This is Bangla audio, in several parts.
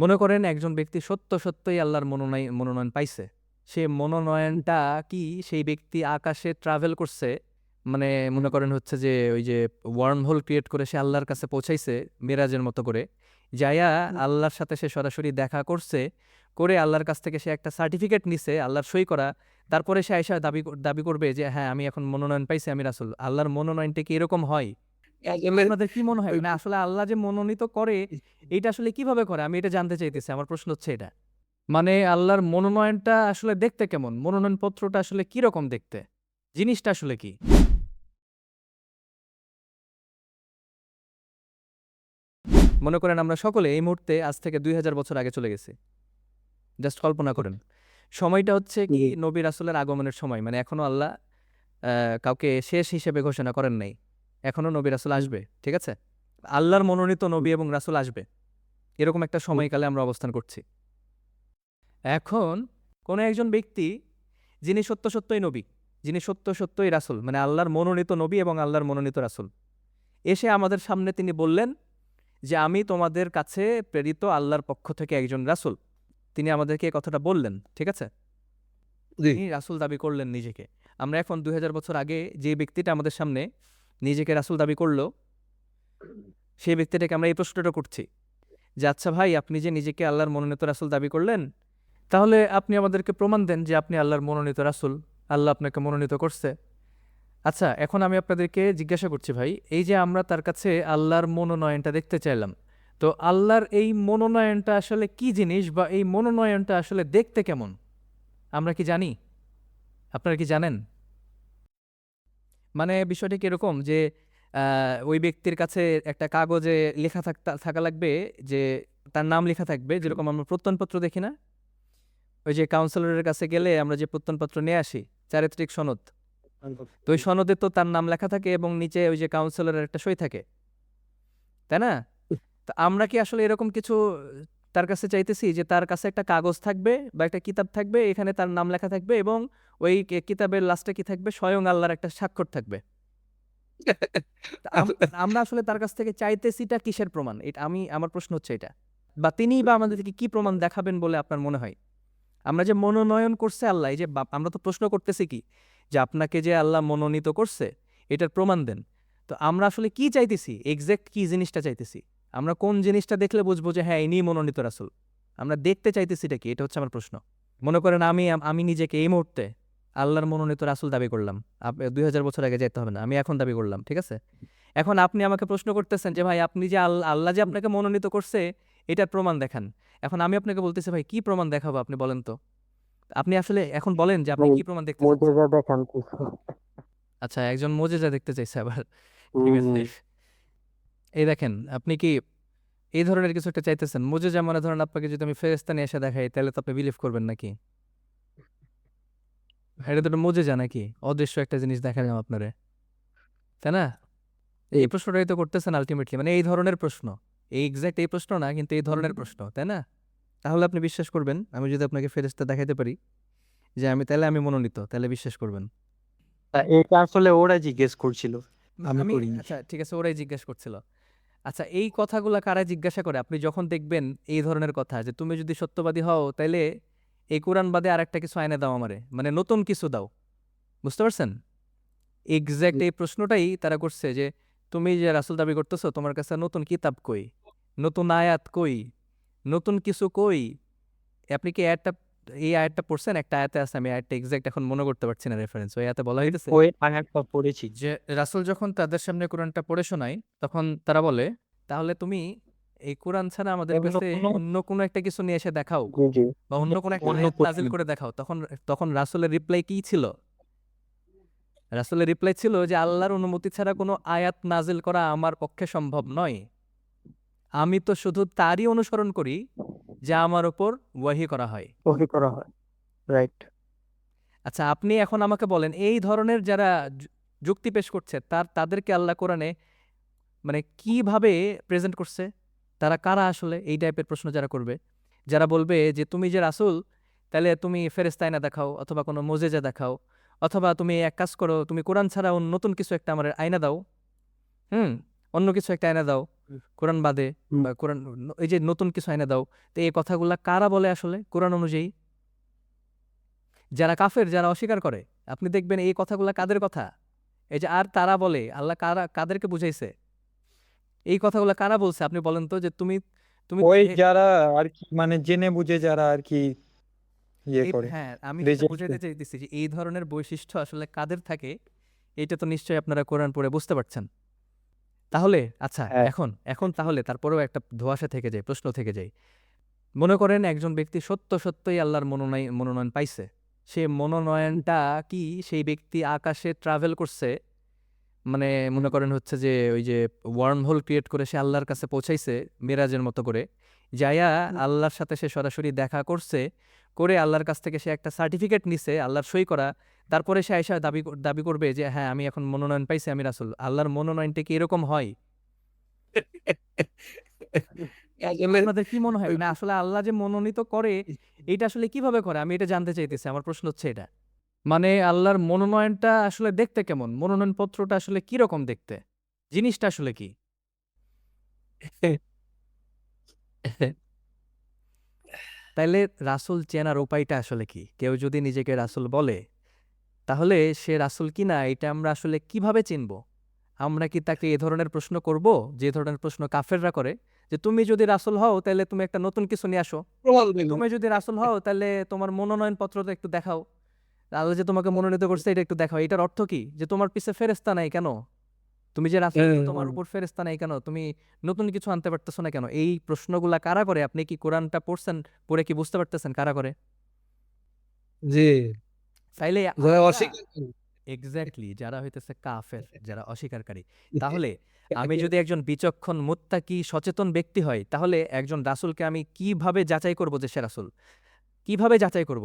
মনে করেন একজন ব্যক্তি সত্য সত্যই আল্লাহর মনোনয়ন মনোনয়ন পাইছে। সে মনোনয়নটা কি সেই ব্যক্তি আকাশে ট্রাভেল করছে? মানে মনে করেন হচ্ছে যে ওই যে ওয়ার্ম হোল ক্রিয়েট করে সে আল্লাহর কাছে পৌঁছাইছে মেরাজের মতো করে। যাইয়া আল্লাহর সাথে সে সরাসরি দেখা করছে করে আল্লাহর কাছ থেকে সে একটা সার্টিফিকেট নিছে আল্লাহর সই করা। তারপরে সে আয়সা দাবি দাবি করবে যে হ্যাঁ আমি এখন মনোনয়ন পাইছি আমি রাসুল। আল্লাহর মনোনয়নটা কি এরকম হয়? আপনাদের কি মনে হয়? মানে আসলে আল্লাহ যে মনোনীত করে এইটা আসলে কীভাবে করে? আমি এটা জানতে চাইতেছি আমার প্রশ্ন হচ্ছে এটা। মানে আল্লাহর মনোনয়নটা আসলে দেখতে কেমন? মনোনয়ন পত্রটা আসলে কি রকম দেখতে? জিনিসটা আসলে কি? মনে করেন আমরা সকলে এই মুহূর্তে আজ থেকে দুই হাজার বছর আগে চলে গেছি। জাস্ট কল্পনা করেন। সময়টা হচ্ছে কি জি। নবী রাসুলের আগমনের সময়? মানে এখনও আল্লাহ আহ, কাউকে শেষ হিসেবে ঘোষণা করেন নাই। এখনও নবী রাসুল আসবে ঠিক আছে? আল্লাহর মনোনীত নবী এবং রাসুল আসবে। এরকম একটা সময়কালে আমরা অবস্থান করছি। এখন কোনো একজন ব্যক্তি যিনি সত্য সত্যই নবী যিনি সত্য সত্যই রাসুল মানে আল্লাহর মনোনীত নবী এবং আল্লাহর মনোনীত রাসুল এসে আমাদের সামনে তিনি বললেন যে আমি তোমাদের কাছে প্রেরিত আল্লাহর পক্ষ থেকে একজন রাসুল। তিনি আমাদেরকে এই কথাটা বললেন ঠিক আছে। তিনি রাসুল দাবি করলেন নিজেকে। আমরা এখন দুই হাজার বছর আগে যে ব্যক্তিটা আমাদের সামনে নিজেকে রাসুল দাবি করল, সেই ব্যক্তিটাকে আমরা এই প্রশ্নটা করছি যে আচ্ছা ভাই, আপনি যে নিজেকে আল্লাহর মনোনীত রাসুল দাবি করলেন, তাহলে আপনি আমাদেরকে প্রমাণ দেন যে আপনি আল্লাহর মনোনীত রাসুল, আল্লাহ আপনাকে মনোনীত করছে। আচ্ছা এখন আমি আপনাদেরকে জিজ্ঞাসা করছি ভাই, এই যে আমরা তার কাছে আল্লাহর মনোনয়নটা দেখতে চাইলাম, তো আল্লাহর এই মনোনয়নটা আসলে কি জিনিস বা এই মনোনয়নটা আসলে দেখতে কেমন? আমরা কি জানি? আপনারা কি জানেন? মানে বিষয়টি কি এরকম যে ওই ব্যক্তির কাছে একটা কাগজে লেখা থাকতা, থাকা লাগবে যে, তার নাম লেখা থাকবে, যেরকম আমরা প্রত্যয়নপত্র দেখি না? ওই যে কাউন্সিলরের কাছে গেলে আমরা যে প্রত্যয়নপত্র নিয়ে আসি, চারিত্রিক সনদ। তো ওই সনদে তো তার নাম লেখা থাকে এবং নিচে ওই যে কাউন্সিলরের একটা সই থাকে। তাই না? তো আমরা কি আসলে এরকম কিছু তার কাছে চাইতেছি যে তার কাছে একটা কাগজ থাকবে বা একটা কিতাব থাকবে এখানে তার নাম লেখা থাকবে এবং ওই কিতাবের লাস্টে কি থাকবে? স্বয়ং আল্লাহর একটা স্বাক্ষর থাকবে। আমরা আসলে তার কাছ থেকে চাইতেছিটা কিসের প্রমাণ? এটা আমি আমার প্রশ্ন হচ্ছে এটা। বা তিনি বা আমাদেরকে কি প্রমাণ দেখাবেন বলে আপনার মনে হয়? আমরা যে মনোনয়ন করছে আল্লাহ এই যে আমরা তো প্রশ্ন করতেছি কি? যে আপনাকে যে আল্লাহ মনোনীত করছে এটার প্রমাণ দেন। তো আমরা আসলে কি চাইতেছি? এক্সাক্ট কি জিনিসটা চাইতেছি? আমরা কোন জিনিসটা দেখলে বুঝব যে হ্যাঁ ইনি মনোনীত রাসুল? আমরা দেখতে চাইতেছি এটা কি? এটা হচ্ছে আমার প্রশ্ন। মনে করেন আমি আমি নিজেকে এই মুহূর্তে আল্লাহর মনোনীত রাসুল দাবি করলাম। দুই হাজার বছর আগে যেতে হবে না আমি এখন দাবি করলাম ঠিক আছে? এখন আপনি আমাকে প্রশ্ন করতেছেন যে ভাই আপনি যে আল- আল্লাহ যে আপনাকে মনোনীত করছে এটার প্রমাণ দেখান। এখন আমি আপনাকে বলতেছি ভাই কি প্রমাণ দেখাবো আপনি বলেন তো? আপনি আসলে এখন বলেন যে আপনি কি প্রমাণ দেখতে আচ্ছা একজন মোজেজা দেখতে চাইছে আবার। ঠিক আছে হুম, এই দেখেন আপনি কি এই ধরনের কিছু একটা চাইতেছেন? মোজেজা মনে ধরেন আপনাকে যদি আমি ফেরেস্তা নিয়ে এসে দেখাই তাহলে তো আপনি বিলিভ করবেন নাকি? এটা তো একটা মোজেজা নাকি? অদৃশ্য একটা জিনিস দেখালাম আপনারে। তাই না? এই প্রশ্নটাই তো করতেছেন আলটিমেটলি মানে এই ধরনের প্রশ্ন। এই এক্সাক্ট এই প্রশ্ন না কিন্তু এই ধরনের প্রশ্ন তাই না? তাহলে আপনি বিশ্বাস করবেন আমি যদি আপনাকে ফেরেস্তা দেখাইতে পারি যে আমি তাহলে আমি মনোনীত তাহলে বিশ্বাস করবেন। এটা আসলে ওরা জিজ্ঞেস করছিল আমি আচ্ছা ঠিক আছে ওরাই জিজ্ঞেস করছিল। আচ্ছা এই কথাগুলা কারা জিজ্ঞাসা করে? আপনি যখন দেখবেন এই ধরনের কথা যে তুমি যদি সত্যবাদী হও তাইলে এই কোরআন বাদে আর একটা কিছু আইনে দাও আমারে। মানে নতুন কিছু দাও। বুঝতে পারছেন? এক্স্যাক্ট এই প্রশ্নটাই তারা করছে যে তুমি যে রাসুল দাবি করতেছো তোমার কাছে নতুন কিতাব কই? নতুন আয়াত কই? নতুন কিছু কই? আপনি কি আয়াতটা এই আয়াতটা পড়ছেন? একটা আয়াতে আছে আমি আয়াতটা এক্সাক্ট এখন মনে করতে পারছি না রেফারেন্স ওই আয়াতে বলা হয়েছে ওই আয়াতটা পড়েছি। যে রাসুল যখন তাদের সামনে কোরআনটা পড়ে শোনায় তখন তারা বলে তাহলে তুমি এই কোরআন ছাড়া আমাদের কাছে অন্য কোনো একটা কিছু নিয়ে এসে দেখাও জি জি। বা অন্য কোনো একটা আয়াত নাজিল করে দেখাও। তখন তখন রাসুলের রিপ্লাই কি ছিল? রাসুলের রিপ্লাই ছিল যে আল্লাহর অনুমতি ছাড়া কোনো আয়াত নাজিল করা আমার পক্ষে সম্ভব নয়। আমি তো শুধু তারই অনুসরণ করি যা আমার ওপর ওয়াহি করা হয়। ওহি করা হয় রাইট আচ্ছা আপনি এখন আমাকে বলেন এই ধরনের যারা যু- যুক্তি পেশ করছে তার তাদেরকে আল্লাহ কোরআনে মানে কীভাবে প্রেজেন্ট করছে? তারা কারা আসলে? এই টাইপের প্রশ্ন যারা করবে। যারা বলবে যে তুমি যে রাসুল তাহলে তুমি ফেরেস্তায়না দেখাও অথবা কোনো মোজেজা দেখাও অথবা তুমি এক কাজ করো তুমি কোরআন ছাড়া অন্য নতুন কিছু একটা আমার আয়না দাও। হুম অন্য কিছু একটা আয়না দাও। কোরআন বাদে বা কোরআন এই যে নতুন কিছু আইনে দাও তো এই কথাগুলা কারা বলে আসলে কোরআন অনুযায়ী? যারা কাফের যারা অস্বীকার করে আপনি দেখবেন এই কথাগুলা কাদের কথা? এই যে আর তারা বলে আল্লাহ কারা কাদেরকে বুঝাইছে? এই কথাগুলা কারা বলছে? আপনি বলেন তো যে তুমি তুমি ওই যারা আর কি মানে জেনে বুঝে যারা আর কি ইয়ে করে। হ্যাঁ আমি বুঝাইতে চাইতেছি যে এই ধরনের বৈশিষ্ট্য আসলে কাদের থাকে? এটা তো নিশ্চয়ই আপনারা কোরআন পড়ে বুঝতে পারছেন। তাহলে আচ্ছা হ্যাঁ। এখন এখন তাহলে তারপরেও একটা ধোঁয়াশা থেকে যায় প্রশ্ন থেকে যায়। মনে করেন একজন ব্যক্তি সত্য সত্যই আল্লাহর মনোনয়ন মনোনয়ন পাইছে। সে মনোনয়নটা কি সেই ব্যক্তি আকাশে ট্রাভেল করছে? মানে মনে করেন হচ্ছে যে ওই যে ওয়ার্ম হোল ক্রিয়েট করে সে আল্লাহর কাছে পৌঁছাইছে মেরাজের মতো করে। যাইয়া আল্লাহর সাথে সে সরাসরি দেখা করছে করে আল্লাহর কাছ থেকে সে একটা সার্টিফিকেট নিছে আল্লাহর সই করা। তারপরে সে আয়সা দাবি দাবি করবে যে হ্যাঁ আমি এখন মনোনয়ন পাইছি আমি রাসুল। আল্লাহর মনোনয়নটা কি এরকম হয়? আপনাদের কি মনে হয়? মানে আসলে আল্লাহ যে মনোনীত করে এটা আসলে কীভাবে করে? আমি এটা জানতে চাইতেছি আমার প্রশ্ন হচ্ছে এটা। মানে আল্লাহর মনোনয়নটা আসলে দেখতে কেমন? মনোনয়ন পত্রটা আসলে কি রকম দেখতে? জিনিসটা আসলে কি? তাইলে রাসুল চেনার উপায়টা আসলে কি? কেউ যদি নিজেকে রাসুল বলে তাহলে সে রাসুল কিনা এটা আমরা আসলে কীভাবে চিনব? আমরা কি তাকে এ ধরনের প্রশ্ন করব? যে ধরনের প্রশ্ন কাফেররা করে? যে তুমি যদি রাসুল হও তাহলে তুমি একটা নতুন কিছু নিয়ে আসো। তুমি যদি রাসুল হও তাহলে তোমার মনোনয়ন পত্রটা একটু দেখাও। আল্লাহ যে তোমাকে মনোনীত করছে এটা একটু দেখাও। এটার অর্থ কি? যে তোমার পিছে ফেরেস্তা নাই কেন? তুমি যে রাসুল হ্যাঁ, তোমার হ্যাঁ। উপর ফেরেস্তা নাই কেন? তুমি নতুন কিছু আনতে পারতেছো না কেন? এই প্রশ্নগুলা কারা করে? আপনি কি কোরআনটা পড়ছেন পড়ে কি বুঝতে পারতেছেন কারা করে? জি। তাইলে। এক্স্যাক্টলি যারা হইতেছে কাফের যারা অস্বীকারী। তাহলে আমি যদি একজন বিচক্ষণ মুত্তাকি সচেতন ব্যক্তি হয় তাহলে একজন রাসূলকে আমি কীভাবে যাচাই করব যে সে রাসূল? কীভাবে যাচাই করব?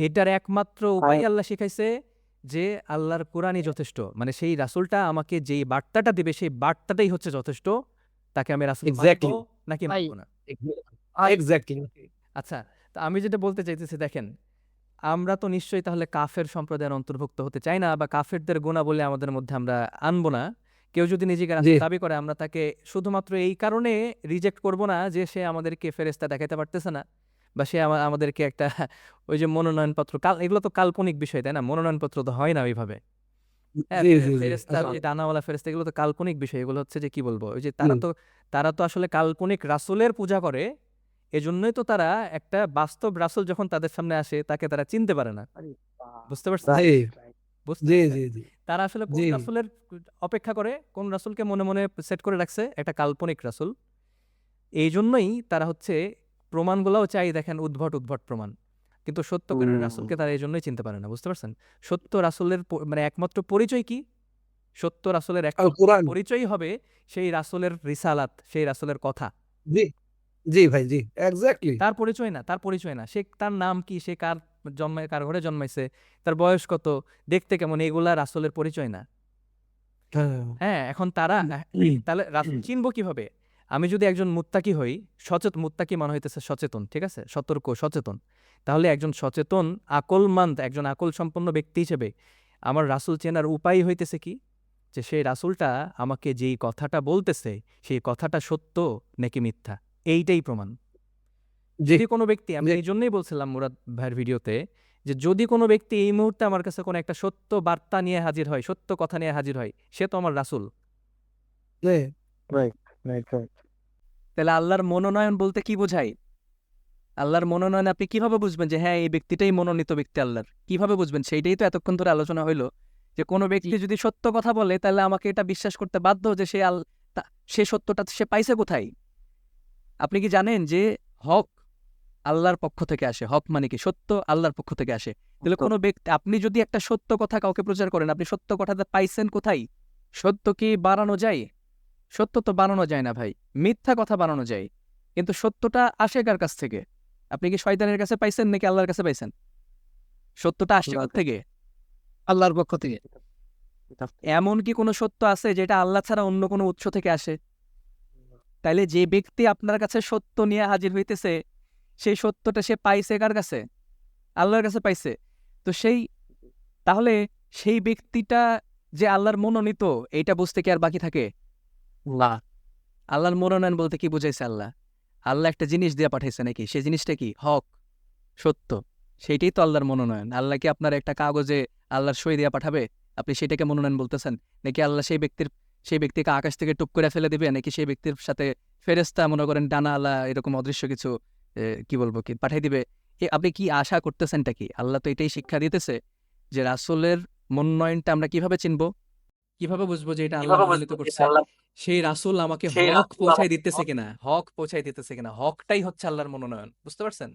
এটার একমাত্র উপায় আল্লাহ শিখাইছে যে আল্লাহর কোরআনই যথেষ্ট। মানে সেই রাসূলটা আমাকে যেই বার্তাটা দিবে সেই বার্তাটাই হচ্ছে যথেষ্ট। তাকে আমি রাসূল. নাকি মানবো না? এক্স্যাক্টলি আচ্ছা তা আমি যেটা বলতে চাইতেছি দেখেন আমরা তো নিশ্চয়ই তাহলে কাফের সম্প্রদায়ের অন্তর্ভুক্ত হতে চাই না বা কাফেরদের গোনা বলে আমাদের মধ্যে আমরা আনব না। কেউ যদি নিজেকে দাবি করে আমরা তাকে শুধুমাত্র এই কারণে রিজেক্ট করব না যে সে আমাদেরকে ফেরেস্তা দেখাতে পারতেছে না বা সে আমাদেরকে একটা ওই যে মনোনয়নপত্র কাল এগুলো তো কাল্পনিক বিষয় তাই না? মনোনয়নপত্র তো হয় না ওইভাবে। হ্যাঁ, ডানাওয়ালা ফেরেস্তা এগুলো তো কাল্পনিক বিষয় এগুলো হচ্ছে যে কি বলব? ওই যে তারা তো তারা তো আসলে কাল্পনিক রাসুলের পূজা করে এজন্যই তো তারা একটা বাস্তব রাসুল যখন তাদের সামনে আসে তাকে তারা চিনতে পারে না। বুঝতে পারছেন? জি জি জি জি। তারা আসলে কোন। রাসূলের অপেক্ষা করে কোন রাসূলকে মনে মনে সেট করে রাখছে একটা কাল্পনিক রাসূল। এই জন্যই তারা হচ্ছে প্রমাণগুলোও চাই দেখেন উদ্ভট উদ্ভট প্রমাণ। কিন্তু হুম। রাসূলকে তারা এই জন্যই চিনতে পারে না বুঝতে পারছেন? সত্য রাসূলের মানে একমাত্র পরিচয় কি? সত্য রাসূলের একমাত্র পরিচয়ই হবে সেই রাসুলের রিসালাত সেই রাসুলের কথা। জি ভাই জি এক্স্যাক্টলি তার পরিচয় না তার পরিচয় না। সে তার নাম কি সে কার কার ঘরে জন্মাইছে তার বয়স কত দেখতে কেমন এগুলা রাসূলের পরিচয় না। হ্যাঁ। এখন তারা তাহলে রাসূল চিনবো কীভাবে? আমি যদি একজন মুত্তাকি হই সচেতন মুত্তাকি মানে হইতেছে সচেতন ঠিক আছে? সতর্ক সচেতন। তাহলে একজন সচেতন আকলমান্ত একজন আকল সম্পন্ন ব্যক্তি হিসেবে আমার রাসূল চেনার উপায় হইতেছে কি? যে সেই রাসূলটা আমাকে যেই কথাটা বলতেছে সেই কথাটা সত্য নাকি মিথ্যা? এইটাই প্রমাণ। যদি কোনো ব্যক্তি আমি এই জন্যই বলছিলাম মুরাদ ভাইয়ের ভিডিওতে যে যদি কোনো ব্যক্তি এই মুহূর্তে আমার কাছে কোনো একটা সত্য বার্তা নিয়ে হাজির হয় সত্য কথা নিয়ে হাজির হয় সে তো আমার রাসূল. তাহলে আল্লাহর মনোনয়ন বলতে কি বোঝায়? আল্লাহর মনোনয়ন আপনি কীভাবে বুঝবেন যে হ্যাঁ এই ব্যক্তিটাই মনোনীত ব্যক্তি আল্লাহর? কীভাবে বুঝবেন? সেইটাই তো এতক্ষণ ধরে আলোচনা হইল। যে কোনো ব্যক্তি যদি সত্য কথা বলে তাহলে আমাকে এটা বিশ্বাস করতে বাধ্য যে সে আল সে সত্যটা সে পাইছে কোথায়? আপনি কি জানেন যে হক আল্লাহর পক্ষ থেকে আসে? হক মানে কি? সত্য আল্লাহর পক্ষ থেকে আসে। তাহলে কোনো ব্যক্তি আপনি যদি একটা সত্য কথা কাউকে প্রচার করেন আপনি সত্য কথাটা পাইছেন কোথায়? সত্য কি বাড়ানো যায়? সত্য তো বানানো যায় না ভাই। মিথ্যা কথা বানানো যায়। কিন্তু সত্যটা আসে কার কাছ থেকে? আপনি কি শয়তানের কাছে পাইছেন নাকি আল্লাহর কাছে পাইছেন? সত্যটা আসছে থেকে? আল্লাহর পক্ষ থেকে। এমন কি কোনো সত্য আছে যেটা আল্লাহ ছাড়া অন্য কোনো উৎস থেকে আসে? তাইলে যে ব্যক্তি আপনার কাছে সত্য নিয়ে হাজির হইতেছে, সেই সত্যটা সে পাইছে কার কাছে? আল্লাহর কাছে পাইছে। তো সেই, তাহলে সেই ব্যক্তিটা যে আল্লাহর মনোনীত, এইটা বুঝতে কি আর বাকি থাকে? না। আল্লাহর মনোনয়ন বলতে কি বুঝাইছে আল্লাহ? আল্লাহ একটা জিনিস দিয়ে পাঠাইছে নাকি? সেই জিনিসটা কি? হক, সত্য। সেইটাই তো আল্লাহর মনোনয়ন। আল্লাহ কি আপনার একটা কাগজে আল্লাহর সই দিয়ে পাঠাবে? আপনি সেটাকে মনোনয়ন বলতেছেন? নাকি আল্লাহ সেই ব্যক্তির সেই ব্যক্তিকে আকাশ থেকে টুপ করে ফেলে দিবে নাকি সেই ব্যক্তির সাথে ফেরেস্তা মনে করেন ডানা আল্লাহ এরকম অদৃশ্য কিছু কি বলব কি পাঠাই দিবে? এ আপনি কি আশা করতেছেনটা কি? আল্লাহ তো এটাই শিক্ষা দিতেছে যে রাসূলের মনোনয়নটা আমরা কীভাবে চিনবো? কীভাবে বুঝব যে এটা আল্লাহ মনোনীত করছে? সেই রাসূল আমাকে হক আমাকে দিতেছে কিনা? হক পৌঁছায় দিতেছে কিনা? হকটাই হচ্ছে আল্লাহর মনোনয়ন বুঝতে পারছেন?